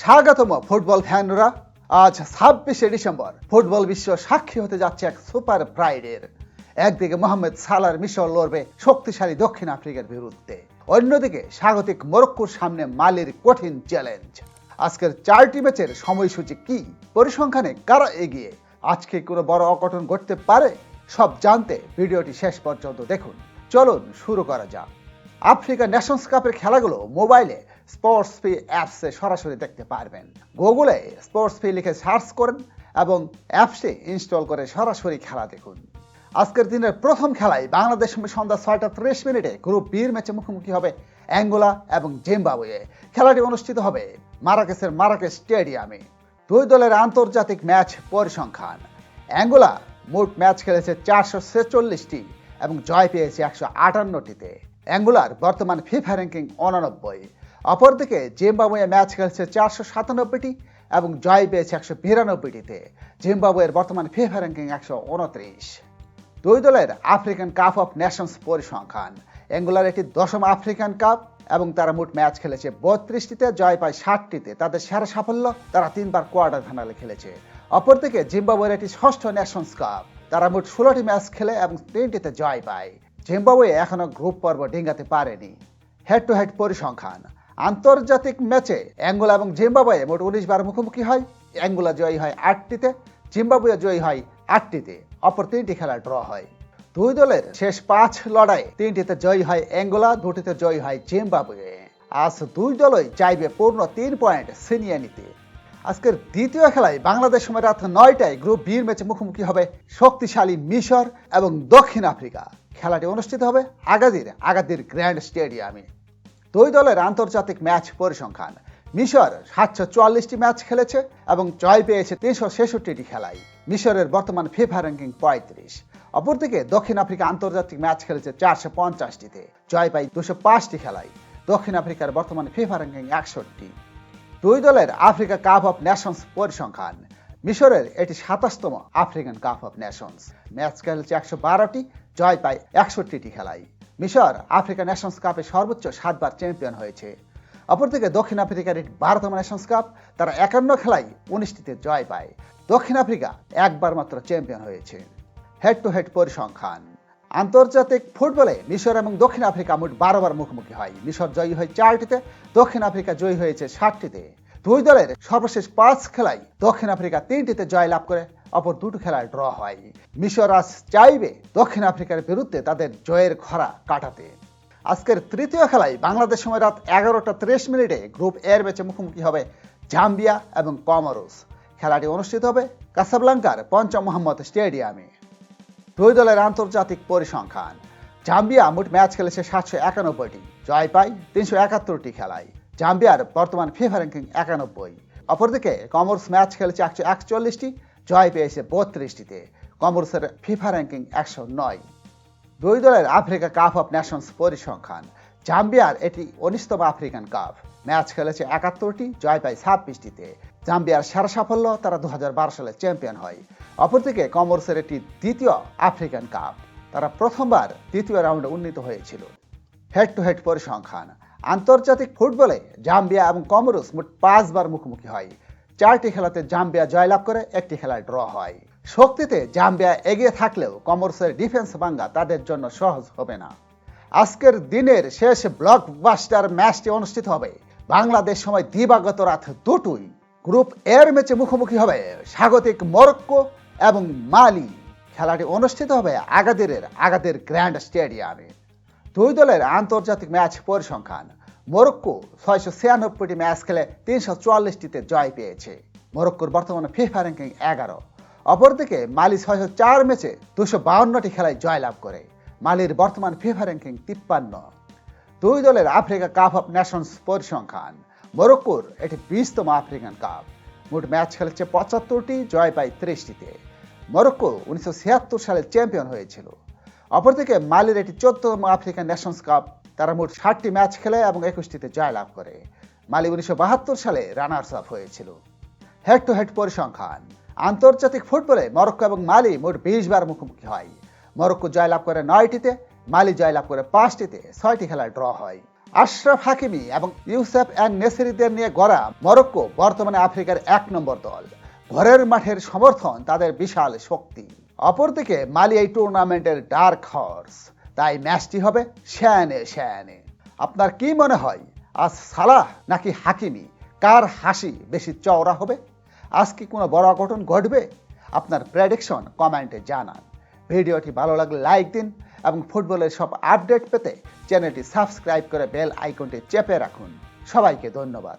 স্বাগতম ফুটবল ফ্যানরা। আজ ছাব্বিশে ডিসেম্বর। ফুটবল বিশ্ব সাক্ষী হতে যাচ্ছে এক সুপার প্রাইডের। একদিকে মোহাম্মদ সালার মিশর লড়বে শক্তিশালী দক্ষিণ আফ্রিকার বিরুদ্ধে। অন্যদিকে স্বাগতিক মরক্কোর সামনে মালির কঠিন চ্যালেঞ্জ। আজকের চারটি ম্যাচের সময়সূচি কি? পরিসংখ্যানে কারা এগিয়ে? আজকে কোনো বড় অঘটন ঘটতে পারে? সব জানতে ভিডিওটি শেষ পর্যন্ত দেখুন। চলুন শুরু করা যাক। আফ্রিকা নেশনস কাপের খেলাগুলো মোবাইলে স্পোর্টস ফি অ্যাপসে সরাসরি দেখতে পারবেন। গুগলে স্পোর্টস ফি লিখে সার্চ করেন এবং অ্যাপসে ইনস্টল করে সরাসরি খেলা দেখুন। আজকের দিনের প্রথম খেলায় বাংলাদেশ সন্ধ্যা ছয়টা ত্রিশ মিনিটে গ্রুপ বির ম্যাচে মুখোমুখি হবে অ্যাঙ্গোলা এবং জিম্বাবুয়ে। খেলাটি অনুষ্ঠিত হবে মারাকেসের মারাকেস স্টেডিয়ামে। দুই দলের আন্তর্জাতিক ম্যাচ পরিসংখ্যান। অ্যাঙ্গোলা মোট ম্যাচ খেলেছে চারশো ছেচল্লিশটি এবং জয় পেয়েছে একশো আটান্নটিতে। অ্যাঙ্গুলার বর্তমান ফিফা র্যাঙ্কিং অনানব্বই অপরদিকে, জিম্বাবুয়ে ম্যাচ খেলছে চারশো সাতানব্বইটি এবং জয় পেয়েছে একশো বিরানব্বইটিতে। জিম্বাবুয়ের বর্তমান ফিফা র্যাঙ্কিং একশো উনত্রিশ। দুই দলের আফ্রিকান কাপ অফ নেশনস পরিসংখ্যান। অ্যাঙ্গুলার একটি দশম আফ্রিকান কাপ এবং তারা মোট ম্যাচ খেলেছে বত্রিশটিতে, জয় পায় ষাটটিতে। তাদের সেরা সাফল্য তারা তিনবার কোয়ার্টার ফাইনালে খেলেছে। অপরদিকে, জিম্বাবুয়ের একটি ষষ্ঠ নেশনস কাপ। তারা মোট ষোলোটি ম্যাচ খেলে এবং তিনটিতে জয় পায়। জিম্বাবুয়ে এখনও গ্রুপ পর্ব ডিঙ্গাতে পারেনি। হেড টু হেড পরিসংখ্যান। আন্তর্জাতিক ম্যাচে অ্যাঙ্গোলা এবং জিম্বাবুয়ে মোট উনিশ বার মুখোমুখি হয়। অ্যাঙ্গোলা জয়ী হয় আটটিতে, জিম্বাবুয়ে জয়ী হয় আটটিতে। অপর তিনটি খেলা ড্র হয়। দুই দলের শেষ পাঁচ লড়াই তিনটিতে জয়ী হয় অ্যাঙ্গোলা, দুটিতে জয়ী হয় জিম্বাবুয়ে। আজ দুই দলই চাইবে পূর্ণ তিন পয়েন্ট ছিনিয়ে নিতে। আজকের দ্বিতীয় খেলায় বাংলাদেশ সময় রাত নয়টায় গ্রুপ বির ম্যাচে মুখোমুখি হবে শক্তিশালী মিশর এবং দক্ষিণ আফ্রিকা। খেলাটি অনুষ্ঠিত হবে আগাদির আগাদির গ্র্যান্ড স্টেডিয়ামে। দুই দলের আন্তর্জাতিক ম্যাচ পরিসংখ্যান। মিশর সাতশো চুয়াল্লিশটি ম্যাচ খেলেছে এবং জয় পেয়েছে তিনশো ছেষট্টিটি খেলায়। মিশরের বর্তমান ফিফা র্যাঙ্কিং পঁয়ত্রিশ। অপরদিকে দক্ষিণ আফ্রিকা আন্তর্জাতিক ম্যাচ খেলেছে চারশো পঞ্চাশটিতে। জয় পায় দুশো পাঁচটি খেলায়। দক্ষিণ আফ্রিকার বর্তমান ফিফা র্যাঙ্কিং একষট্টি। দুই দলের আফ্রিকা কাপ অফ নেশনস পরিসংখ্যান। মিশরের এটি সাতাশতম African cup of nations. Match খেলেছে একশো বারোটি, জয় পায় একষট্টিটি খেলায়। মিশর আফ্রিকা নেশনস কাপে সর্বোচ্চ সাতবার চ্যাম্পিয়ন হয়েছে। অপরদিকে দক্ষিণ আফ্রিকার বারোতম নেশনস কাপ তারা একান্ন খেলায় উনিশটিতে জয় পায়। দক্ষিণ আফ্রিকা একবার মাত্র চ্যাম্পিয়ন হয়েছে। হেড টু হেড পরিসংখ্যান। আন্তর্জাতিক ফুটবলে মিশর এবং দক্ষিণ আফ্রিকা মোট বারোবার মুখোমুখি হয়। মিশর জয়ী হয় চারটিতে, দক্ষিণ আফ্রিকা জয়ী হয়েছে ষাটটিতে দুই দলের সর্বশেষ পাঁচ খেলায় দক্ষিণ আফ্রিকা তিনটিতে জয় লাভ করে অপর দুটো খেলায় ড্র হয়। মিশর চাইবে দক্ষিণ আফ্রিকার বিরুদ্ধে তাদের জয়ের খরা কাটাতে। আজকের তৃতীয় খেলায় বাংলাদেশ সময় রাত এগারোটা ত্রিশ মিনিটে গ্রুপ এর ম্যাচে মুখোমুখি হবে জাম্বিয়া এবং কমরোস। খেলাটি অনুষ্ঠিত হবে কাসাবলাঙ্কার পঞ্চম মোহাম্মদ স্টেডিয়ামে। দুই দলের আন্তর্জাতিক পরিসংখ্যান। জাম্বিয়া মোট ম্যাচ খেলেছে সাতশো একানব্বইটি। জয় পায় তিনশো একাত্তরটি খেলায়। জাম্বিয়ার বর্তমান ফিফা র্যাঙ্কিং একানব্বই। অপরদিকে কমর্স ম্যাচ খেলেছে একশো একচল্লিশটি। জয় পেয়েছে বত্রিশটিতে। কমর্সের ফিফা র্যাঙ্কিং একশো নয়। দুই দলের আফ্রিকা কাপ অফ ন্যাশনস পরিসংখ্যান। জাম্বিয়ার এটি উনিশতম আফ্রিকান কাপ। ম্যাচ খেলেছে একাত্তরটি, জয় পায় ছাব্বিশটিতে। জাম্বিয়ার সেরা সাফল্য, তারা দু হাজার বারো সালে চ্যাম্পিয়ন হয়। অপরদিকে কমর্সের একটি দ্বিতীয় আফ্রিকান কাপ। তারা প্রথমবার দ্বিতীয় রাউন্ডে উন্নীত হয়েছিল। হেড টু হেড পরিসংখ্যান। আন্তর্জাতিক ফুটবলে জাম্বিয়া এবং কমরুস মোট পাঁচবার মুখোমুখি হয়। চারটি খেলাতে জাম্বিয়া জয়লাভ করে একটি খেলায় ড্র হয়। শক্তিতে জাম্বিয়া এগিয়ে থাকলেও কমরসের ডিফেন্স ভাঙ্গা তাদের জন্য সহজ হবে না। আজকের দিনের শেষ ব্লকবাস্টার ম্যাচটি অনুষ্ঠিত হবে বাংলাদেশ সময় দিবাগত রাত দুটোই গ্রুপ এর ম্যাচে মুখোমুখি হবে স্বাগতিক মরক্কো এবং মালি। খেলাটি অনুষ্ঠিত হবে আগাদিরের আগাদের গ্র্যান্ড স্টেডিয়ামে। দুই দলের আন্তর্জাতিক ম্যাচ পরিসংখ্যান। মরক্কো ছয়শো ছিয়ানব্বইটি ম্যাচ খেলে তিনশো চুয়াল্লিশটিতে জয় পেয়েছে। মরক্কোর বর্তমানে ফিফা র্যাঙ্কিং এগারো। অপরদিকে মালি ছয়শো চার ম্যাচে দুশো বাউন্নটি খেলায় জয়লাভ করে। মালির বর্তমান ফিফা র্যাঙ্কিং তিপ্পান্ন। দুই দলের আফ্রিকা কাপ অফ নেশনস পরিসংখ্যান। মরক্কোর এটি বিশতম আফ্রিকান কাপ। মোট ম্যাচ খেলেছে পঁচাত্তরটি, জয় পায় ত্রিশটিতে। মরক্কো উনিশশো ছিয়াত্তর সালে চ্যাম্পিয়ন হয়েছিল। অপরদিকে মালির এটি চোদ্দতম আফ্রিকান নেশনস কাপ তারা মোট ষাটটি ম্যাচ খেলে এবং একুশটিতে জয়লাভ করে। মালি উনিশশো বাহাত্তর সালে রানার্স আপ হয়েছিল। হেড টু হেড পরিসংখ্যান। আন্তর্জাতিক ফুটবলে মরক্কো এবং মালি মোট বিশ বার মুখোমুখি হয়। মরক্কো জয়লাভ করে নয়টিতে, মালি জয়লাভ করে পাঁচটিতে ছয়টি খেলায় ড্র হয়। আশরাফ হাকিমি এবং ইউসেফ অ্যান্ড নেসেরিদের নিয়ে গড়া মরক্কো বর্তমানে আফ্রিকার এক নম্বর দল। ঘরের মাঠের সমর্থন তাদের বিশাল শক্তি। অপরদিকে মালি এই টুর্নামেন্টের ডার্ক হর্স। তাই ম্যাচটি হবে শ্যানে শ্যানে। আপনার কি মনে হয়, আজ সালাহ নাকি হাকিমি? কার হাসি বেশি চওড়া হবে? আজ কি কোনো বড় অঘটন ঘটবে? আপনার প্রেডিকশন কমেন্টে জানান। ভিডিওটি ভালো লাগলে লাইক দিন এবং ফুটবলের সব আপডেট পেতে চ্যানেলটি সাবস্ক্রাইব করে বেল আইকনটি চেপে রাখুন। সবাইকে ধন্যবাদ।